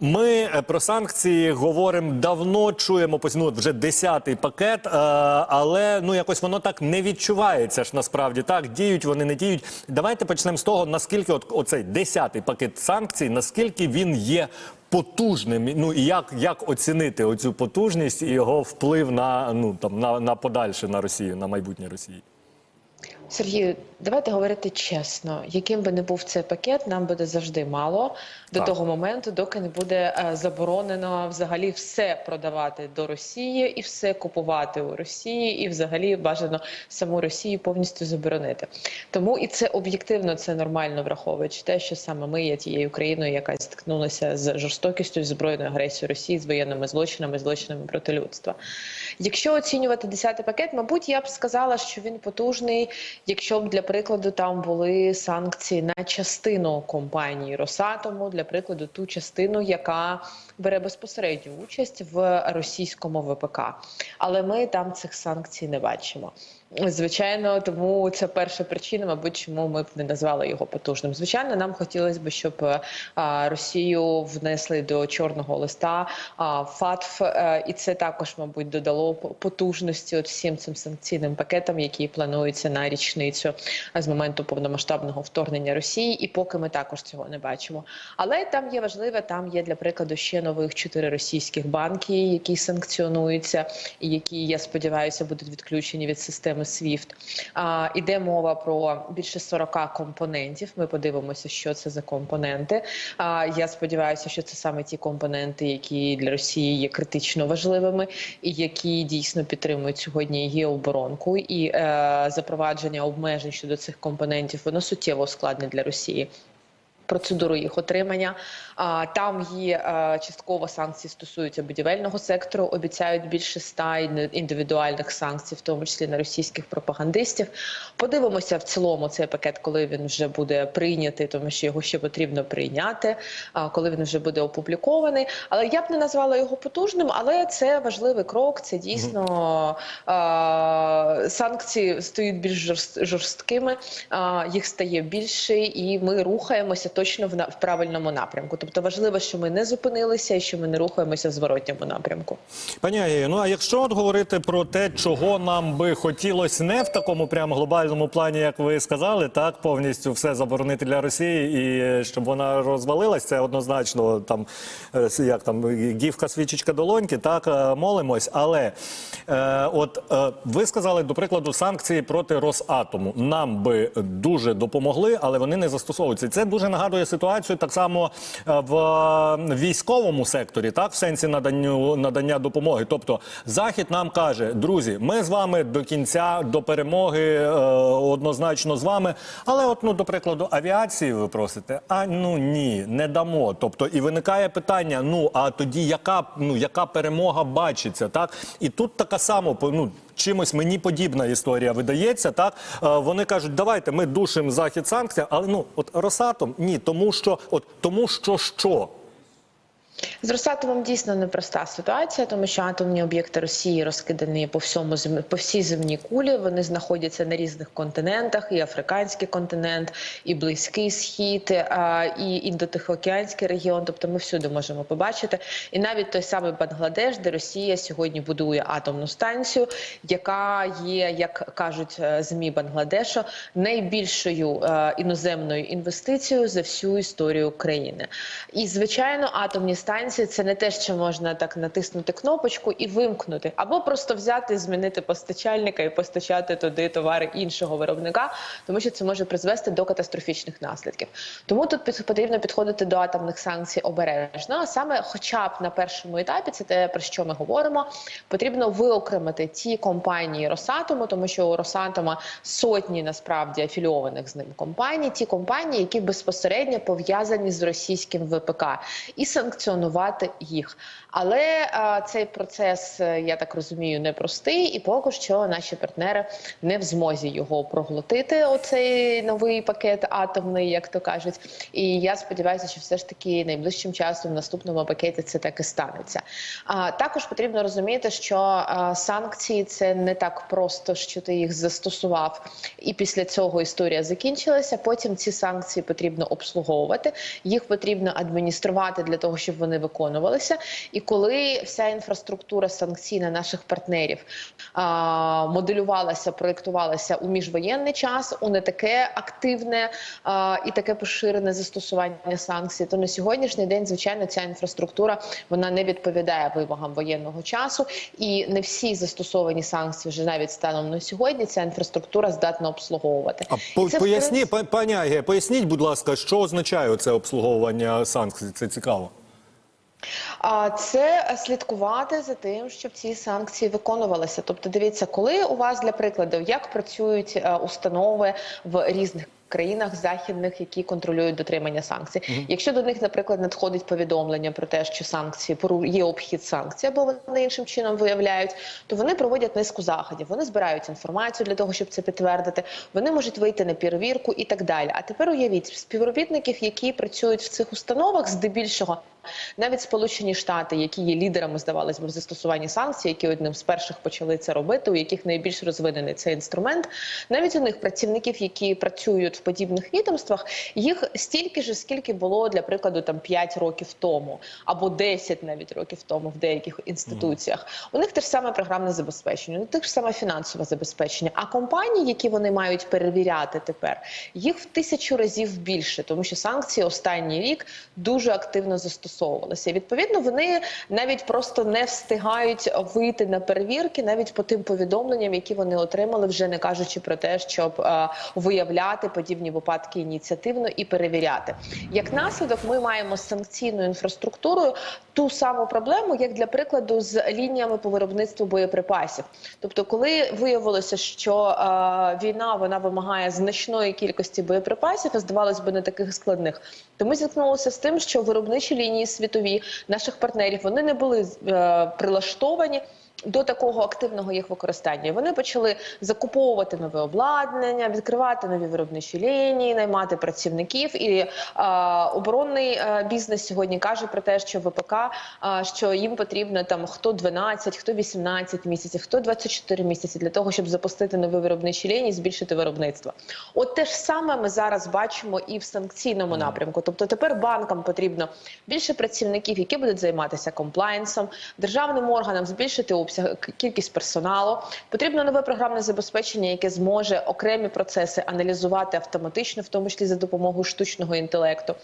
Ми е, про санкції говоримо давно, чуємо ну, вже десятий пакет, е, але ну якось воно так не відчувається ж насправді. Так діють вони не діють. Давайте почнемо з того, наскільки от оцей десятий пакет санкцій, наскільки він є потужним. Ну і як, як оцінити оцю потужність і його вплив на ну там на, на подальше на Росію, на майбутнє Росії. Сергію, давайте говорити чесно, яким би не був цей пакет, нам буде завжди мало до Так. того моменту, доки не буде е, заборонено взагалі все продавати до Росії і все купувати у Росії, і взагалі бажано саму Росію повністю заборонити. Тому і це об'єктивно, це нормально враховуючи те, що саме ми є тією країною, яка стикнулася з жорстокістю, збройною агресією Росії, з воєнними злочинами, злочинами проти людства. Якщо оцінювати 10-й пакет, мабуть, я б сказала, що він потужний, якщо б для прикладу там були санкції на частину компанії Росатому, для прикладу, ту частину, яка бере безпосередню участь в російському ВПК. Але ми там цих санкцій не бачимо. Звичайно, тому це перша причина, мабуть, чому ми б не назвали його потужним. Звичайно, нам хотілося б, щоб е, Росію внесли до чорного листа ФАТФ, е, і це також, мабуть, додало потужності от всім цим санкційним пакетам, які плануються на річницю е, з моменту повномасштабного вторгнення Росії. І поки ми також цього не бачимо. Але там є важливе, там є для прикладу ще нових чотири російських банки, які санкціонуються, і які я сподіваюся будуть відключені від системи SWIFT. А, іде мова про більше 40 компонентів. Ми подивимося, що це за компоненти. А, я сподіваюся, що це саме ті компоненти, які для Росії є критично важливими, і які дійсно підтримують сьогодні її оборонку. І е, запровадження обмежень щодо цих компонентів воно суттєво ускладнить для Росії процедуру їх отримання. Там є е, частково санкції стосуються будівельного сектору. Обіцяють більше ста індивідуальних санкцій, в тому числі на російських пропагандистів. Подивимося в цілому цей пакет, коли він вже буде прийнятий, тому що його ще потрібно прийняти, коли він вже буде опублікований. Але я б не назвала його потужним, але це важливий крок. Це дійсно санкції стають більш жорст- жорсткими, їх стає більше, і ми рухаємося точно в, в правильному напрямку. Тобто важливо, що ми не зупинилися і що ми не рухаємося в зворотньому напрямку. Пані Агію, ну а якщо от говорити про те, чого нам би хотілося не в такому прям глобальному плані, як ви сказали, так повністю все заборонити для Росії і е, щоб вона розвалилась, це однозначно там е, як там гівка, свічечка долоньки, так е, молимось. Але е, от е, ви сказали, до прикладу, санкції проти Росатому нам би дуже допомогли, але вони не застосовуються. Це дуже нагадує ситуацію так само е, в е, військовому секторі, так в сенсі наданню надання допомоги. Тобто Захід нам каже, друзі, ми з вами до кінця, до перемоги е, однозначно з вами. Але, от ну до прикладу, авіації ви просите, а ну ні, не дамо. Тобто, і виникає питання: ну а тоді яка ну яка перемога бачиться, так і тут така сама ну. Чимось мені подібна історія видається. Так Е, вони кажуть, давайте ми душимо захід санкцій, але ну от Росатом ні, тому що от тому, що що. З Росатомом дійсно непроста ситуація, тому що атомні об'єкти Росії розкидані по всьому по всій земній кулі. Вони знаходяться на різних континентах: і африканський континент, і близький схід, і індотихоокеанський регіон. Тобто, ми всюди можемо побачити. І навіть той самий Бангладеш, де Росія сьогодні будує атомну станцію, яка є, як кажуть е, змі Бангладешу, найбільшою е, іноземною інвестицією за всю історію країни. І звичайно, атомні станції це не те, що можна так натиснути кнопочку і вимкнути, або просто взяти, змінити постачальника і постачати туди товари іншого виробника, тому що це може призвести до катастрофічних наслідків. Тому тут потрібно підходити до атомних санкцій обережно. А саме, хоча б на першому етапі, це те про що ми говоримо. Потрібно виокремити ті компанії Росатому, тому що у Росатома сотні насправді афільованих з ним компаній, ті компанії, які безпосередньо пов'язані з російським ВПК, і санкціонувати їх. Але е, цей процес, е, я так розумію, непростий, і поки що наші партнери не в змозі його проглотити. Оцей новий пакет атомний, як то кажуть. І я сподіваюся, що все ж таки найближчим часом в наступному пакеті це так і станеться. А також потрібно розуміти, що е, санкції це не так просто, що ти їх застосував, і після цього історія закінчилася. Потім ці санкції потрібно обслуговувати, їх потрібно адмініструвати для того, щоб вони виконувалися. І коли вся інфраструктура санкційна наших партнерів а, моделювалася, проєктувалася у міжвоєнний час, у не таке активне а, і таке поширене застосування санкцій, то на сьогоднішній день, звичайно, ця інфраструктура вона не відповідає вимогам воєнного часу, і не всі застосовані санкції вже навіть станом на сьогодні ця інфраструктура здатна обслуговувати. А по, поясні, принципі, пані Аге, поясніть, будь ласка, що означає це обслуговування санкцій? Це цікаво. Це слідкувати за тим, щоб ці санкції виконувалися. Тобто, дивіться, коли у вас для прикладу, як працюють е, установи в різних. Країнах західних, які контролюють дотримання санкцій, якщо до них, наприклад, надходить повідомлення про те, що санкції є обхід санкцій, або вони іншим чином виявляють, то вони проводять низку заходів. Вони збирають інформацію для того, щоб це підтвердити. Вони можуть вийти на перевірку і так далі. А тепер уявіть співробітників, які працюють в цих установах, здебільшого навіть Сполучені Штати, які є лідерами, здавалось би, в застосуванні санкцій, які одним з перших почали це робити, у яких найбільш розвинений цей інструмент. Навіть у них працівників, які працюють в подібних відомствах, їх стільки ж, скільки було для прикладу там 5 років тому, або 10 навіть років тому в деяких інституціях. У них те ж саме програмне забезпечення, у них те ж саме фінансове забезпечення. А компанії, які вони мають перевіряти тепер, їх в тисячу разів більше, тому що санкції останній рік дуже активно застосовувалися. І, Відповідно, вони навіть просто не встигають вийти на перевірки, навіть по тим повідомленням, які вони отримали, вже не кажучи про те, щоб е, виявляти подібні випадки ініціативно і перевіряти. Як наслідок, ми маємо з санкційною інфраструктурою ту саму проблему, як для прикладу, з лініями по виробництву боєприпасів. Тобто, коли виявилося, що е, війна вона вимагає значної кількості боєприпасів, а здавалось би, не таких складних, то ми зіткнулися з тим, що виробничі лінії світові наших партнерів вони не були е, прилаштовані. До такого активного їх використання вони почали закуповувати нове обладнання, відкривати нові виробничі лінії, наймати працівників. І е, оборонний е, бізнес сьогодні каже про те, що ВПК е, що їм потрібно там хто 12, хто 18 місяців, хто 24 місяці для того, щоб запустити нові виробничі лінії, збільшити виробництво. От те ж саме ми зараз бачимо і в санкційному напрямку. Тобто тепер банкам потрібно більше працівників, які будуть займатися комплайнсом, державним органам збільшити обсяг кількість персоналу. Потрібно нове програмне забезпечення, яке зможе окремі процеси аналізувати автоматично, в тому числі за допомогою штучного інтелекту.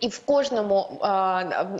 І в кожному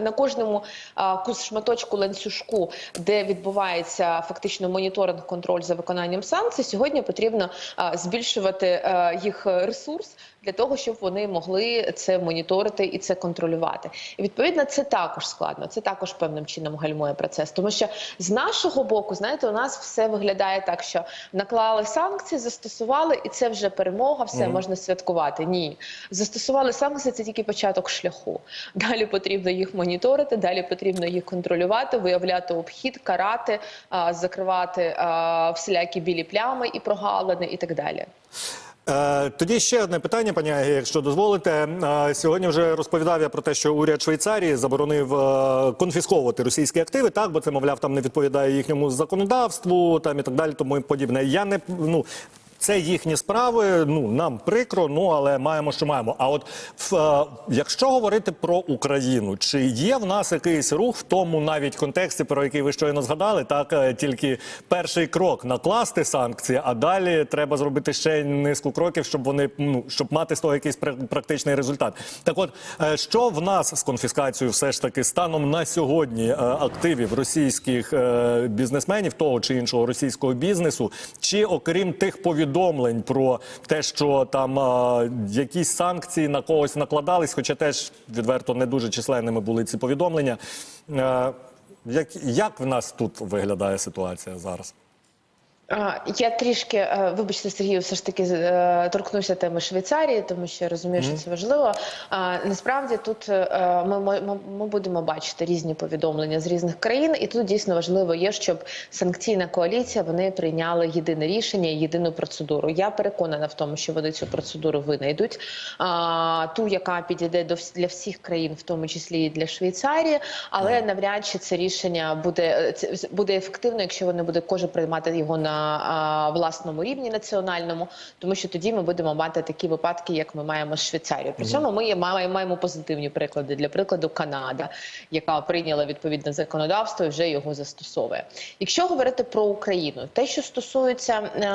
на кожному кус- шматочку ланцюжку, де відбувається фактично моніторинг, контроль за виконанням санкцій, сьогодні потрібно збільшувати їх ресурс для того, щоб вони могли це моніторити і це контролювати. І відповідно це також складно. Це також певним чином гальмує процес. Тому що з нашого боку, знаєте, у нас все виглядає так, що наклали санкції, застосували, і це вже перемога, все можна святкувати. Ні, застосували санкції, це тільки початок шляху. Далі потрібно їх моніторити, далі потрібно їх контролювати, виявляти обхід, карати, закривати всілякі білі плями і прогалини, і так далі. Е, Тоді ще одне питання, пані Агі, якщо дозволите. Е, Сьогодні вже розповідав я про те, що уряд Швейцарії заборонив е, конфісковувати російські активи, так бо це, мовляв, там не відповідає їхньому законодавству, там і так далі, тому і подібне. Я не ну. Це їхні справи. Ну нам прикро, ну але маємо, що маємо. А от в, е, якщо говорити про Україну, чи є в нас якийсь рух в тому навіть контексті, про який ви щойно згадали, так е, тільки перший крок накласти санкції, а далі треба зробити ще низку кроків, щоб вони ну щоб мати з того якийсь пра- практичний результат. Так, от е, що в нас з конфіскацією, все ж таки, станом на сьогодні активів російських бізнесменів, того чи іншого російського бізнесу, чи окрім тих повідомлень про те, що там е, якісь санкції на когось накладались, хоча теж відверто не дуже численними були ці повідомлення. Е, як, як в нас тут виглядає ситуація зараз? Я трішки, е, вибачте, Сергію, все ж таки е, торкнуся теми Швейцарії, тому що я розумію, що це важливо. А, Насправді тут е, ми, ми, ми будемо бачити різні повідомлення з різних країн, і тут дійсно важливо є, щоб санкційна коаліція вони прийняли єдине рішення, єдину процедуру. Я переконана в тому, що вони цю процедуру винайдуть, а, ту, яка підійде до для всіх країн, в тому числі і для Швейцарії, але навряд чи це рішення буде це буде ефективно, якщо вони буде кожен приймати його на власному рівні національному, тому що тоді ми будемо мати такі випадки, як ми маємо з Швейцарією. При цьому ми маємо, позитивні приклади. Для прикладу, Канада, яка прийняла відповідне законодавство і вже його застосовує. Якщо говорити про Україну, те, що стосується е,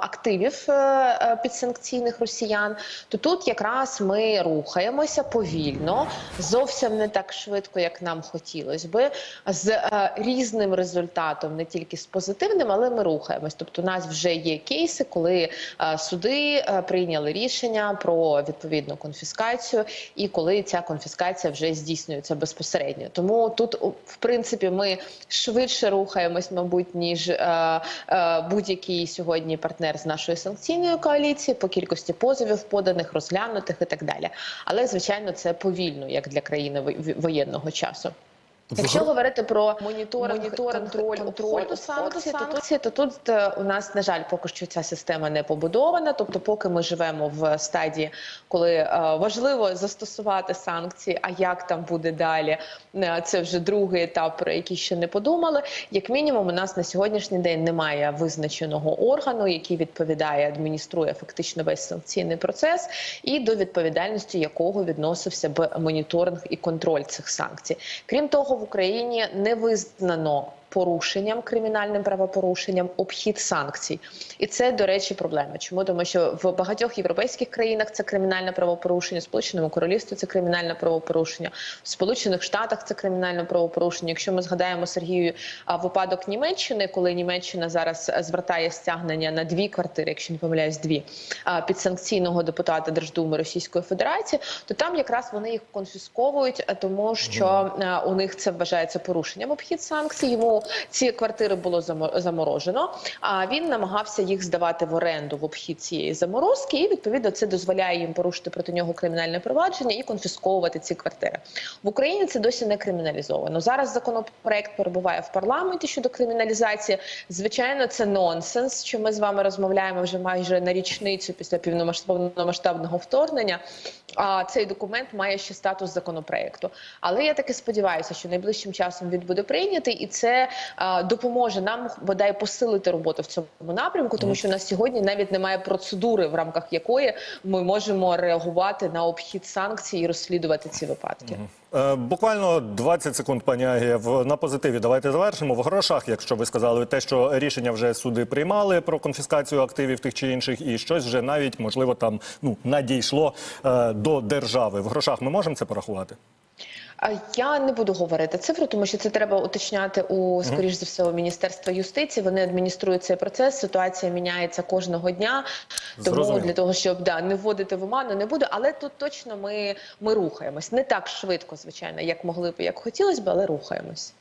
активів е, е, підсанкційних росіян, то тут якраз ми рухаємося повільно, зовсім не так швидко, як нам хотілося би, з різним результатом, не тільки з позитивним, але ми рухаємось. Тобто, у нас вже є кейси, коли е, суди е, прийняли рішення про відповідну конфіскацію, і коли ця конфіскація вже здійснюється безпосередньо. Тому тут, в принципі, ми швидше рухаємось, мабуть, ніж е, будь-який сьогодні партнер з нашої санкційної коаліції по кількості позовів поданих, розглянутих і так далі. Але звичайно, це повільно, як для країни воєнного часу. Якщо говорити про моніторинг, моніторинг, контроль, контроль обходу санкцій, тут, то тут е, у нас, на жаль, поки що ця система не побудована. Тобто, поки ми живемо в стадії, коли е, важливо застосувати санкції, а як там буде далі, е, це вже другий етап, про який ще не подумали. Як мінімум, у нас на сьогоднішній день немає визначеного органу, який відповідає, адмініструє фактично весь санкційний процес, і до відповідальності якого відносився б моніторинг і контроль цих санкцій. Крім того, в Україні не визнано. Порушенням кримінальним правопорушенням обхід санкцій, і це до речі проблема. Чому тому, що в багатьох європейських країнах це кримінальне правопорушення, в Сполученому Королівстві це кримінальне правопорушення, в Сполучених Штатах це кримінальне правопорушення. Якщо ми згадаємо Сергію випадок Німеччини, коли Німеччина зараз е, звертає стягнення на дві квартири, якщо не помиляюсь, дві а, підсанкційного депутата Держдуми Російської Федерації, то там якраз вони їх конфісковують, е, тому що е, у них це вважається порушенням обхід санкцій. Йому ці квартири було замо- заморожено. А він намагався їх здавати в оренду в обхід цієї заморозки, і відповідно це дозволяє їм порушити проти нього кримінальне провадження і конфісковувати ці квартири. В Україні це досі не криміналізовано. Зараз законопроект перебуває в парламенті щодо криміналізації. Звичайно, це нонсенс, що ми з вами розмовляємо вже майже на річницю після повномасштабного вторгнення. А цей документ має ще статус законопроекту. Але я таки сподіваюся, що найближчим часом він буде прийнятий, і це а, допоможе нам бодай посилити роботу в цьому напрямку, тому що на сьогодні навіть немає процедури, в рамках якої ми можемо реагувати на обхід санкцій і розслідувати ці випадки. Е, Буквально 20 секунд, пані Агієв, на позитиві. Давайте завершимо. В грошах, якщо ви сказали, те, що рішення вже суди приймали про конфіскацію активів тих чи інших, і щось вже навіть можливо там ну надійшло е, до держави. В грошах ми можемо це порахувати? Я не буду говорити цифру, тому що це треба уточняти у скоріш за все у міністерства юстиції. Вони адмініструють цей процес. Ситуація міняється кожного дня. Тому Зрозуміло. для того, щоб да не вводити в оману, не буду. Але тут точно ми, ми рухаємось не так швидко, звичайно, як могли б, як хотілося б, але рухаємось.